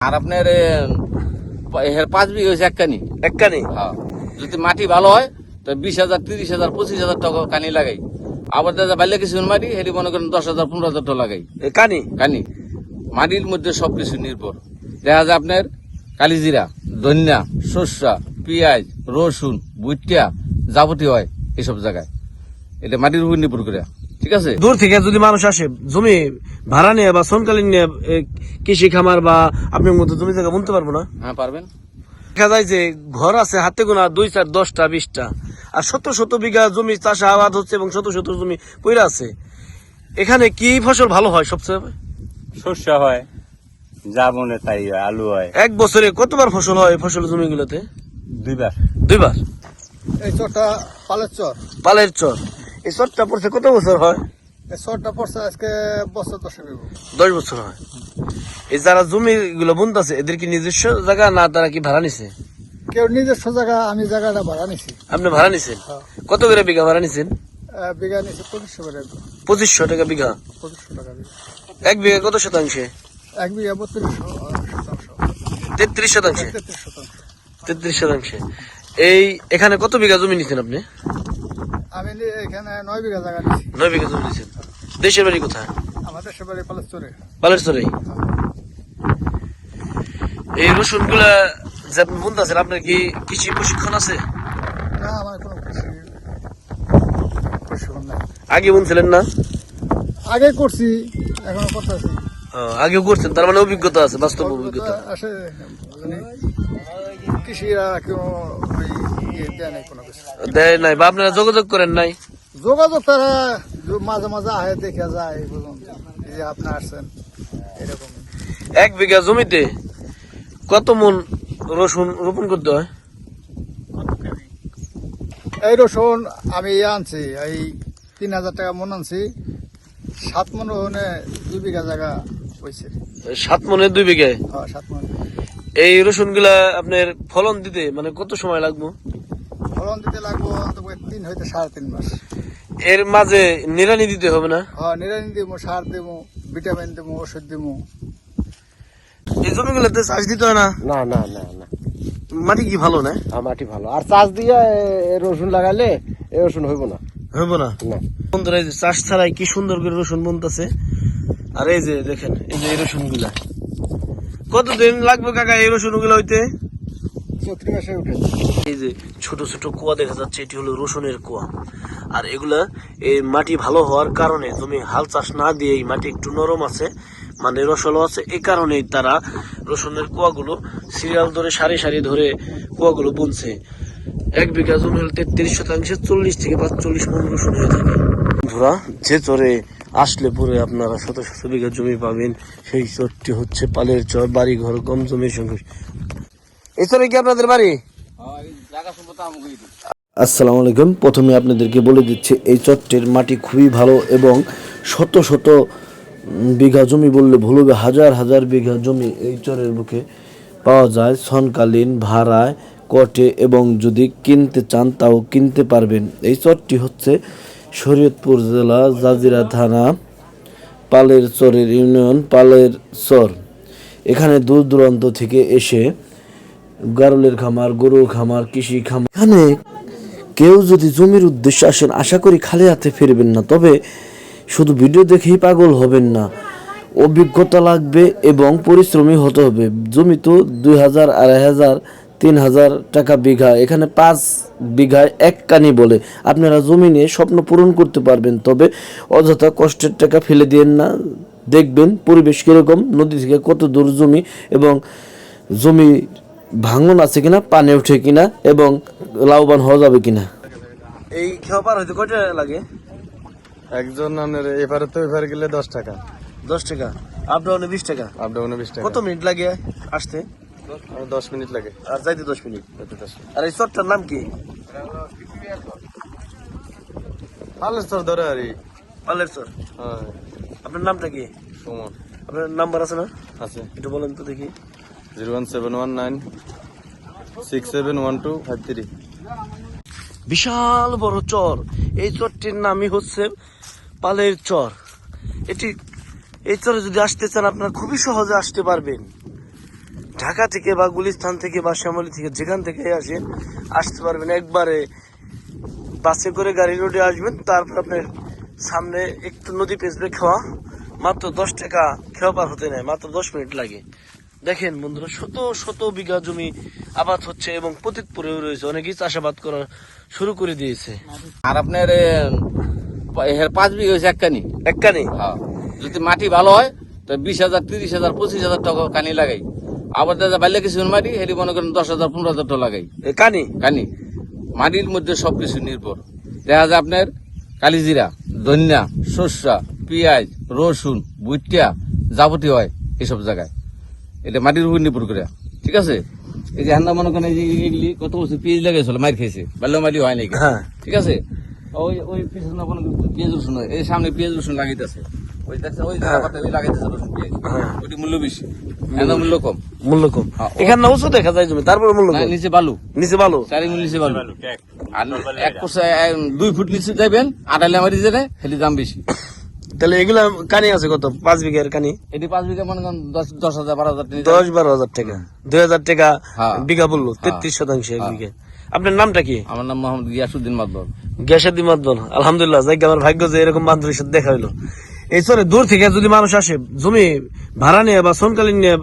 আর আপনার পাঁচ বিঘা হয়েছে এক কানি একখানি? হ্যাঁ। যদি মাটি ভালো হয় তো বিশ হাজার তিরিশ হাজার পঁচিশ হাজার টাকা কানি লাগাই। আবার দাদা বাইলে কিছু মাটি হেরি মনে করেন দশ হাজার পনেরো হাজার টাকা লাগাই। কানি? কানি। মাটির মধ্যে সব কিছু নির্ভর। দেখা যায় আপনার কালিজিরা ধনিয়া শস্যা পেঁয়াজ রসুন ভুট্টা যাবতীয় হয় এইসব জায়গায়। এটা মাটির উপর নির্ভর করে। ঠিক আছে? দূর থেকে যদি মানুষ আসে জমি ভাড়া নিয়ে বা সনকালীন নিয়ে কৃষি খামার বা আপনার মতো জমি জায়গা বলতে পারব না? হ্যাঁ পারবেন। দেখা যায় যে ঘর আছে হাতে গোনা দুই চার দশটা বিশটা। আর শত শত বিঘা জমি চাষ আবাদ হচ্ছে এবং শত শত জমি পইরা আছে। এখানে কি ফসল ভালো হয় সবচেয়ে? শস্য হয় যা মনে তাই হয় আলু হয়। এক বছরে কতবার ফসল হয় ফসল জমিগুলোতে? দুইবার। দুইবার? এই চরটা পালের চর। পালের চর। এই চরটা পড়ছে কত বছর হয়? চরটা পড়ছে আজকে বছর দশে দশ বছর হয়। এই যারা জমি গুলো বুনতেছে এদের কি নিজস্ব জায়গা না তারা কি ভাড়া নিছে? কেউ নিজস্ব জায়গা আমি জায়গাটা ভাড়া নিছি। আপনি ভাড়া নিছেন? হ্যাঁ। কত করে বিঘা ভাড়া নিছেন? বিঘা নিছি পঁচিশশো করে পঁচিশশো টাকা বিঘা। পঁচিশশো টাকা বিঘা। এক বিঘা কত শতাংশে? এক বিঘা শতাংশ। তেত্রিশ শতাংশে? তেত্রিশ শতাংশ। তেত্রিশ শতাংশে। এই এখানে কত বিঘা জমি নিছেন আপনি? আমি এখানে নয় বিঘা জায়গা নিছি নয় বিঘা জমি নিছেন দেশের বাড়ি কোথায়? আমাদের সে বাড়ি পালের চরে বালেশ্বরে এই রসুনগুলা যে আপনি বুনতেছেন আপনার কি কৃষি প্রশিক্ষণ আছে? না আমার কোনো কৃষি প্রশিক্ষণ নাই। আগে বুনছিলেন না? আগে করছি এখনও করতেছি। ও, আগেও করছেন তার মানে অভিজ্ঞতা আছে বাস্তব অভিজ্ঞতা আসে মানে কৃষিরা কেউ দেয় নাই কোনো কিছু। দেয় নাই বা আপনারা যোগাযোগ করেন নাই? যোগাযোগ তারা মাঝে মাঝে আহে দেখা যায় এই পর্যন্ত। যে আপনি আসছেন এরকম। এক বিঘা জমিতে কত মন রসুন রোপণ করতে হয়? এই রসুন আমি আনছি এই তিন হাজার টাকা মন আনছি। সাত মন ওখানে দুই বিঘা জায়গা হয়েছে। সাত মনে দুই বিঘায়? হ্যাঁ সাত মন। এই রসুনগুলা আপনার ফলন দিতে মানে কত সময় লাগবে? ফলন দিতে লাগবো তিন হইতে সাড়ে তিন মাস। এর মাঝে নিরানি দিতে হবে না? হ্যাঁ নিরানি দেবো সার দেবো ভিটামিন দেবো ওষুধ দেবো এই জমিগুলোতে চাষ দিতে হয় না? না না না না। মাটি কি ভালো না? আর মাটি ভালো। আর চাষ দিয়ে রসুন লাগালে এ রসুন হইব না। হইব না? না। বন্ধুরা এই যে চাষ ছাড়াই কি সুন্দর করে রসুন বুনতেছে। আর এই যে দেখেন এই যে এই রসুনগুলা কতদিন লাগবে কাকা এই রসুনগুলা হইতে এই যে ছোট ছোট কুয়া দেখা যাচ্ছে এটি হলো রসুনের কুয়া। আর এগুলা এই মাটি ভালো হওয়ার কারণে তুমি হাল চাষ না দিয়ে এই মাটি একটু নরম আছে মানে রসলও আছে। এই কারণেই তারা রসুনের কুয়াগুলো সিরিয়াল ধরে সারি সারি ধরে কুয়াগুলো বুনছে। এক বিঘা জমি হলে তেত্রিশ শতাংশে চল্লিশ থেকে পাঁচচল্লিশ মন রসুন হয়ে থাকে। বন্ধুরা, যে চরে আসলে পরে আপনারা শত শত বিঘা জমি পাবেন, সেই চরটি হচ্ছে পালের চর বাড়ি ঘর কম জমির সঙ্গে এই চরে কি আপনাদের বাড়ি? আসসালামু আলাইকুম। প্রথমে আপনাদেরকে বলে দিচ্ছি, এই চট্টের মাটি খুবই ভালো এবং শত শত বিঘা জমি বললে ভুল হবে, হাজার হাজার বিঘা জমি এই চরের বুকে পাওয়া যায়। সনকালীন, ভাড়ায় কটে এবং যদি কিনতে চান তাও কিনতে পারবেন। এই চরটি হচ্ছে শরীয়তপুর জেলা জাজিরা থানা, পালের চরের ইউনিয়ন, পালের চর। এখানে দূর দূরান্ত থেকে এসে গারলের খামার, গরুর খামার, কৃষি খামার। এখানে কেউ যদি জমির উদ্দেশ্যে আসেন, আশা করি খালি হাতে ফিরবেন না। তবে শুধু ভিডিও দেখেই পাগল হবেন না। অভিজ্ঞতা লাগবে এবং পরিশ্রমী হতে হবে। জমি তো দুই হাজার, আড়াই হাজার তিন হাজার টাকা বিঘা। এখানে পাঁচ বিঘায় এক কানি বলে। আপনারা জমি নিয়ে স্বপ্ন পূরণ করতে পারবেন তবে অযথা কষ্টের টাকা ফেলে দিয়েন না। দেখবেন পরিবেশ কীরকম নদী থেকে কত দূর জমি এবং জমি ভাঙন আছে কিনা পানি ওঠে কিনা এবং লাভবান হওয়া যাবে কিনা। এই খেওয়া পার হইতে কয়টা লাগে? একজন এপারে তো এপারে গেলে দশ টাকা। দশ টাকা? আপ ডাউনে বিশ টাকা? আপ ডাউনে বিশ টাকা। কত মিনিট লাগে আসতে? আমার দশ মিনিট লাগে। আর যাইতে দশ মিনিট আর এই চরটার নাম কি? ভালো স্যার ধরে আর পালের চর। হ্যাঁ। আপনার নামটা কি? সুমন। আপনার নাম্বার আছে না? আছে। একটু বলেন তো দেখি। Zero one seven one nine six seven one two five three. বিশাল বড় চর। এই চরটির নামই হচ্ছে পালের চর। এটি এই চরে যদি আসতে চান আপনারা খুবই সহজে আসতে পারবেন। ঢাকা থেকে বা গুলিস্তান থেকে বা শ্যামলী থেকে যেখান থেকে আসেন আসতে পারবেন একবারে বাসে করে গাড়ি রোডে আসবেন। তারপর আপনার সামনে একটু নদী পেছবে খাওয়া মাত্র দশ টাকা খেওয়া পার হতে নেয় মাত্র দশ মিনিট লাগে। দেখেন বন্ধুরা শত শত বিঘা জমি আবাদ হচ্ছে এবং পতিত পড়েও রয়েছে। অনেকেই চাষাবাদ করা শুরু করে দিয়েছে। আর আপনার পাঁচ বিঘা হয়েছে এক কানি একখানে? হ্যাঁ। যদি মাটি ভালো হয় তো বিশ হাজার তিরিশ হাজার পঁচিশ হাজার টাকা কানি লাগাই। আবার দাদা বাইলে কিছু মাটি? হেরি মনে করেন দশ হাজার পনেরো হাজার টাকা লাগাই। কানি? কানি। মাটির মধ্যে সবকিছু নির্ভর। দেখা যায় আপনার কালিজিরা ধনিয়া শস্যা পেঁয়াজ রসুন বুটিয়া যাবতীয় হয় এসব জায়গায়। এটা মাটির উপর নির্ভর করে। ঠিক আছে? এই যে হান্না মনে করেন এই কত বছর পেঁয়াজ লাগাইছিল মার খেয়েছে। বাল্য মাটি হয় নাকি হ্যাঁ। ঠিক আছে? ওই ওই পিছনে মনে করেন পেঁয়াজ রসুন হয়। এই সামনে পেঁয়াজ রসুন লাগাইতেছে ওই দেখছে ওই জায়গা ওই লাগাইতেছে রসুন মূল্য বেশি। এখানে মূল্য কম। মূল্য কম। হ্যাঁ, এখানে উঁচু দেখা যায় জমি। তারপরে মূল্য কম। নিচে বালু। নিচে ভালো চারি মূল নিচে বালু। আর এক কোষে দুই ফুট নিচে যাবেন আড়াইলে আমার জেনে সেটি দাম বেশি। তাহলে এগুলা কানি আছে কত? পাঁচ বিঘার কানি? এটি পাঁচ বিঘা মনে করেন দশ দশ হাজার বারো হাজার টাকা। দশ বারো হাজার টাকা। দুই হাজার টাকা হ্যাঁ। বিঘা বলল তেত্রিশ শতাংশ এক হ্যাঁ। বিঘা। আপনার নামটা কি? আমার নাম মোহাম্মদ গিয়াসুদ্দিন মাদবর। গ্যাসাদি মাদবল আলহামদুলিল্লাহ যাই আমার ভাগ্য যে এরকম বান্ধবীর সাথে দেখা হইল। এই দূর থেকে যদি মানুষ আসে জমি ভাড়া নিয়ে বা সনকালীন নিয়ে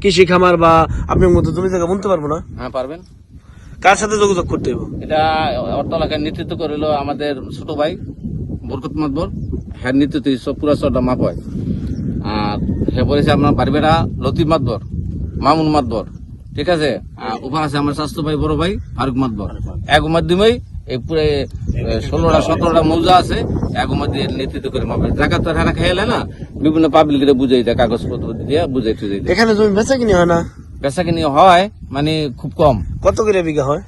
কৃষি খামার বা আপনার মতো জমি জায়গা বলতে পারব না? হ্যাঁ পারবেন। কার সাথে যোগাযোগ করতে হবে এটা অর্থ এলাকায় নেতৃত্ব করিল আমাদের ছোট ভাই বরকত মাদবর হ্যাঁ নেতৃত্ব সব পুরা চরটা মাপ হয়। আর হে পড়েছে আপনার বাড়িবেড়া লতিফ মাদবর মামুন মাদবর ঠিক আছে? উপর আছে আমার স্বাস্থ্য ভাই বড় ভাই ফারুক মাদবর এক মাধ্যমেই এই পুরো ষোলোটা সতেরোটা মৌজা আছে এক নেতৃত্ব করে মাপে। জায়গা তো হারা খেয়ালে না বিভিন্ন পাবলিকের বুঝাই দেয় কাগজপত্র দিয়ে বুঝাই টুঝাই দেয়। এখানে জমি বেচা কিনে হয় না? কিনে হয় মানে খুব কম। কত করে বিঘা হয়?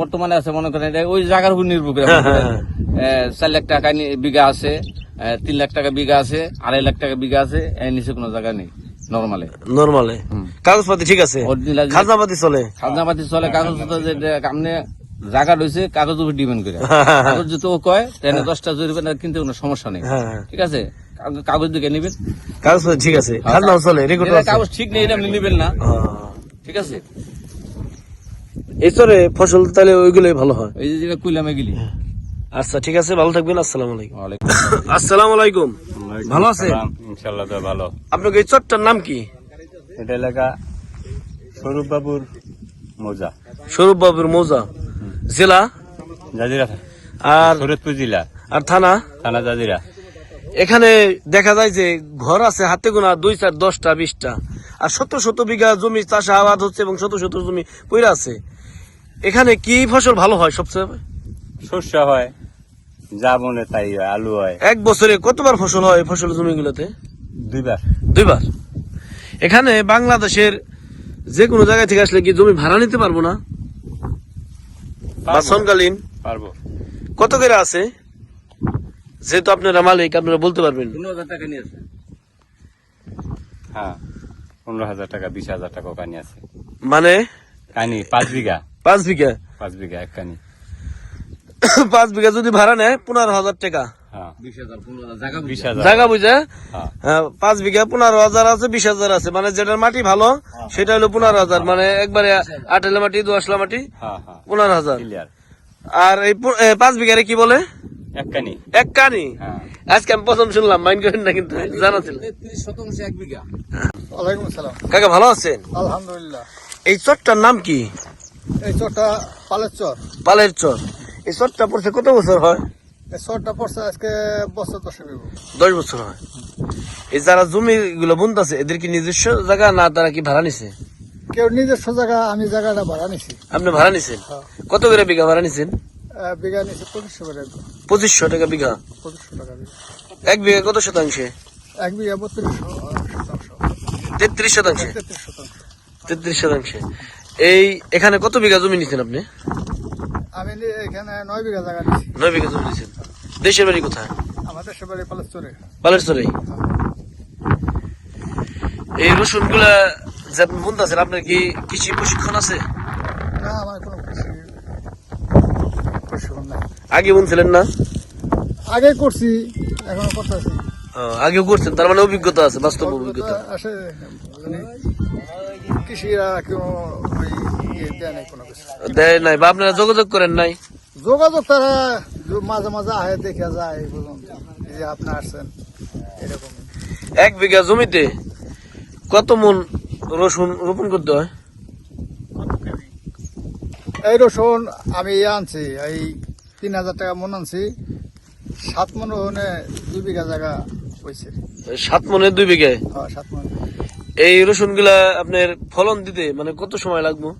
বর্তমানে আছে মনে করেন ওই জায়গার উপর নির্ভর করে। হ্যাঁ, হ্যাঁ, এ, চার লাখ টাকা বিঘা আছে তিন লাখ টাকা বিঘা আছে আড়াই লাখ টাকা বিঘা আছে এর নিচে কোনো জায়গা নেই নর্মালে নর্মালে কাগজপাতি ঠিক আছে? খাজনাপাতি চলে? খাজনাপাতি চলে কাগজ তো যে আপনি জায়গা রয়েছে কাগজ উপর ডিপেন্ড করে। কাগজ যদি ও কয় তাহলে দশটা জরিমানা কিন্তু কোনো সমস্যা নেই। হ্যাঁ, হ্যাঁ। ঠিক আছে? কাগজ দিকে নেবেন। কাগজপাতি ঠিক আছে। যেটা আছে। কাগজ ঠিক নেই আপনি নেবেন না। হ্যাঁ। ঠিক আছে? এই চরে ফসল তাহলে ওইগুলোই ভালো হয়। এই যে যেটা কুইলামে গেলি আচ্ছা ঠিক আছে ভালো থাকবেন আসসালামু আলাইকুম। আসসালামু। আলাইকুম। ভালো আছেন? ইনশাল্লাহ তো ভালো। আপনার এই চরটার নাম কি? এটা এলাকা স্বরূপ বাবুর মোজা। স্বরূপ বাবুর মৌজা। জেলা? জাজিরা আর শরীয়তপুর জেলা। আর থানা? থানা জাজিরা। এখানে দেখা যায় যে ঘর আছে হাতে গোনা দুই চার দশটা বিশটা। আর শত শত বিঘা জমি চাষে আবাদ হচ্ছে এবং শত শত জমি পইরা আছে। এখানে কি ফসল ভালো হয় সবচেয়ে? শস্য হয় যা মনে তাই হয় আলু হয়। এক বছরে কতবার ফসল হয় ফসল জমিগুলোতে? দুইবার। দুইবার? এখানে বাংলাদেশের যে কোনো জায়গা থেকে আসলে কি জমি ভাড়া নিতে পারব না? বা পারব। কত করে আছে? যেহেতু আপনারা মালিক আপনারা বলতে পারবেন। পনেরো হাজার টাকা নিয়ে আছে হ্যাঁ পনেরো হাজার টাকা বিশ হাজার টাকা কানি আছে। মানে? কানি পাঁচ বিঘা। পাঁচ বিঘা? পাঁচ বিঘা এক কানি পাঁচ বিঘা যদি ভাড়া নেয় পনেরো হাজার টাকা। হ্যাঁ জায়গা বুঝে। হ্যাঁ। হ্যাঁ, পাঁচ বিঘা পনেরো হাজার আছে বিশ হাজার আছে। মানে যেটার মাটি ভালো সেটা হলো পনেরো হাজার। মানে একবারে আটেলা মাটি দোয়াশলা মাটি হ্যাঁ হ্যাঁ। পনেরো হাজার। আর এই পাঁচ বিঘারে কি বলে? এক কানি এক কানি হ্যাঁ। আজকে আমি প্রথম শুনলাম মাইন্ড করেন না কিন্তু জানা ছিল। শতাংশ এক বিঘা। ওয়ালাইকুম আসসালাম। কাকা ভালো আছেন? আলহামদুলিল্লাহ। এই চরটার নাম কি? এই চরটা পালের চর। পালের চর। এই চরটা পড়ছে কত বছর হয়? চরটা পড়ছে আজকে বছর দশে দশ বছর হয়। এই যারা জমি গুলো বুনতেছে এদের কি নিজস্ব জায়গা না তারা কি ভাড়া নিছে? কেউ নিজস্ব জায়গা আমি জায়গাটা ভাড়া নিছি। আপনি ভাড়া নিছেন? কত করে বিঘা ভাড়া নিছেন? বিঘা নিছি পঁচিশশো করে পঁচিশশো টাকা বিঘা? পঁচিশশো টাকা বিঘা। এক বিঘা কত শতাংশে? এক বিঘা বত্রিশশো শতাংশ। তেত্রিশ শতাংশে? শতাংশ। তেত্রিশ শতাংশে। এই এখানে কত বিঘা জমি নিছেন আপনি? আমি এখানে নয় বিঘা জায়গা নয় বিঘা জমি দেশের বাড়ি কোথায়? আমাদের বালেশ্বরে এই রসুনগুলা যে আপনি আপনার কি কৃষি প্রশিক্ষণ আছে? না আমার কোনো কৃষি প্রশিক্ষণ নাই। আগে বুনছিলেন না? আগে করছি এখনও করতেছি। আগেও করছেন তার মানে অভিজ্ঞতা আছে বাস্তব অভিজ্ঞতা আসে মানে কৃষিরা কেউ দেয় নাই বা আপনারা যোগাযোগ করেন নাই? যোগাযোগ তারা মাঝে মাঝে আহে দেখে যায় এই পর্যন্ত। যে আপনি আসছেন এরকম। এক বিঘা জমিতে কত মন রসুন রোপণ করতে হয়? এই রসুন আমি আনছি এই তিন হাজার টাকা মন আনছি। সাত মন ওখানে দুই বিঘা জায়গা হয়েছে। সাত মনে দুই বিঘায়? হ্যাঁ সাত মন। এই রসুনগুলা আপনার ফলন দিতে মানে কত সময় লাগবে?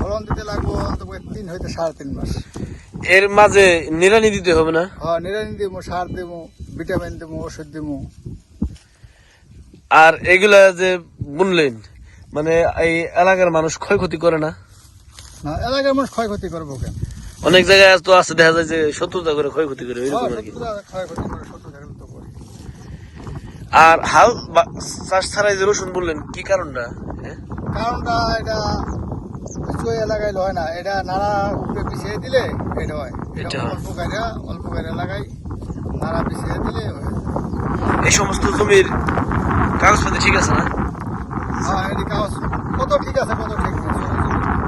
ফলন দিতে লাগবো তিন হইতে সাড়ে তিন মাস। এর মাঝে নিরানি দিতে হবে না? হ্যাঁ নিরানি দিব সার দিব ভিটামিন দিব ওষুধ দিব আর এগুলা যে বুনলেন মানে এই এলাকার মানুষ ক্ষয়ক্ষতি করে না? না এলাকার মানুষ ক্ষয়ক্ষতি করব কেন? অনেক জায়গায় তো আছে দেখা যায় যে শত্রুতা করে ক্ষয়ক্ষতি করে হ্যাঁ, এরকম আর কি। আর হাল চাষ ছাড়াই যে রসুন বললেন কি কারণটা? হ্যাঁ? কারণটা এটা কিছু এলাকায় হয় না। এটা নাড়া উপরে পিছিয়ে দিলে এটা হয়। এটা অল্প অল্প লাগাই নাড়া পিছিয়ে দিলে এই সমস্ত জমির কাগজপাতি ঠিক আছে না? হ্যাঁ এটি কাগজ কত ঠিক আছে কত ঠিক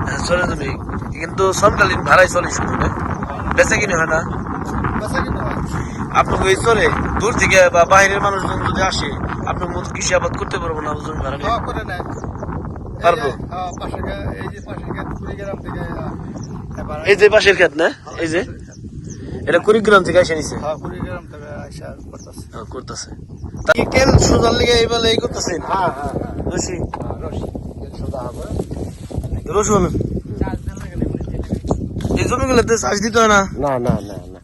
হ্যাঁ, চলে জমি কিন্তু সমকালীন ভাড়াই চলে শুধু না বেচা কিনে হয় না। বেচা কিন্তু আপনাকে এই চলে দূর থেকে বা বাইরের মানুষজন যদি আসে আপনার মতো কৃষি আবাদ করতে পারব না জমি ভাড়া নিয়ে? হ্যাঁ পারব? হ্যাঁ এই যে পাশের না? এই যে? এটা কুড়িগ্রাম থেকে এসে নিছে? হ্যাঁ করতেছে। হ্যাঁ, করতেছে। তা কি কেন সোজার লিগে এই বেলা এই করতেছেন? হ্যাঁ হ্যাঁ রশি রসি? রসুন? এই জমিগুলোতে চাষ দিতে হয় না? না না না না।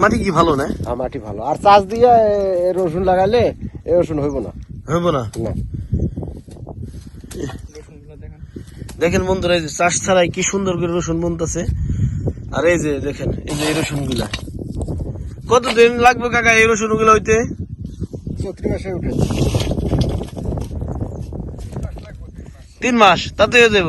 মাটি কি ভালো না? আর মাটি ভালো। আর চাষ দিয়ে রসুন লাগালে রসুন হইব না। হইব না? না। দেখেন বন্ধুরা এই যে চাষ ছাড়াই কি সুন্দর করে রসুন বুনতেছে। আর এই যে দেখেন এই যে এই রসুনগুলা কতদিন লাগবে কাকা এই রসুনগুলা হইতে? চৈত্র মাসে উঠে তিন মাস তাতে হয়ে যাব